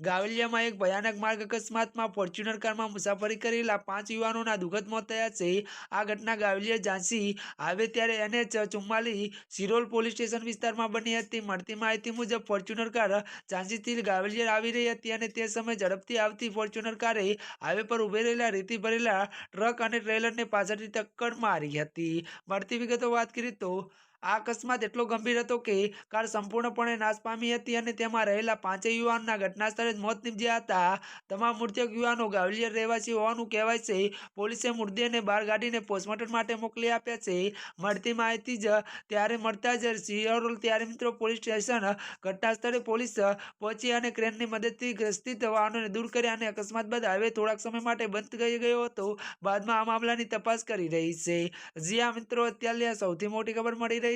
ગાવલિયામાં એક ભયાનક માર્ગ અકસ્માતમાં ફોર્ચ્યુનર કારમાં મુસાફરી કરેલા પાંચ યુવાનોના દુઃખદ મોત થયા છે. આ ઘટના ગાવલિયા ઝાંસી આવે ત્યારે એનએચ ચુમ્માલીસ સિરોલ પોલીસ સ્ટેશન વિસ્તારમાં બની હતી. મળતી માહિતી મુજબ, ફોર્ચ્યુનર કાર ઝાંસીથી ગાવલિયા આવી રહી હતી અને તે સમયે ઝડપથી આવતી ફોર્ચ્યુનર કારે હાઈવે પર ઊભી રહેલા રેતી ભરેલા ટ્રક અને ટ્રેલરને પાછળથી ટક્કર મારી હતી. મળતી વિગતો વાત કરીએ તો આ અકસ્માત એટલો ગંભીર હતો કે કાર સંપૂર્ણપણે નાશ પામી હતી અને તેમાં રહેલા પાંચેય યુવાનના ઘટના સ્થળે જ મોત નીપજ્યા હતા. તમામ મૃતક યુવાનો ગાવલિયર રહેવાસી હોવાનું કહેવાય છે. પોલીસે મૃતદેહને બહાર કાઢીને પોસ્ટમોર્ટમ માટે મોકલી આપ્યા છે. મળતી માહિતી જ ત્યારે મળતા જ સિયોલ ત્યારે મિત્રો પોલીસ સ્ટેશન ઘટના સ્થળે પોલીસ પહોંચી અને ક્રેનની મદદથી ગ્રસ્તિત વાહનોને દૂર કર્યા અને અકસ્માત બાદ હાઈવે થોડાક સમય માટે બંધ થઈ ગયો હતો. બાદમાં આ મામલાની તપાસ કરી રહી છે. જ્યાં મિત્રો અત્યારે સૌથી મોટી ખબર મળી રહી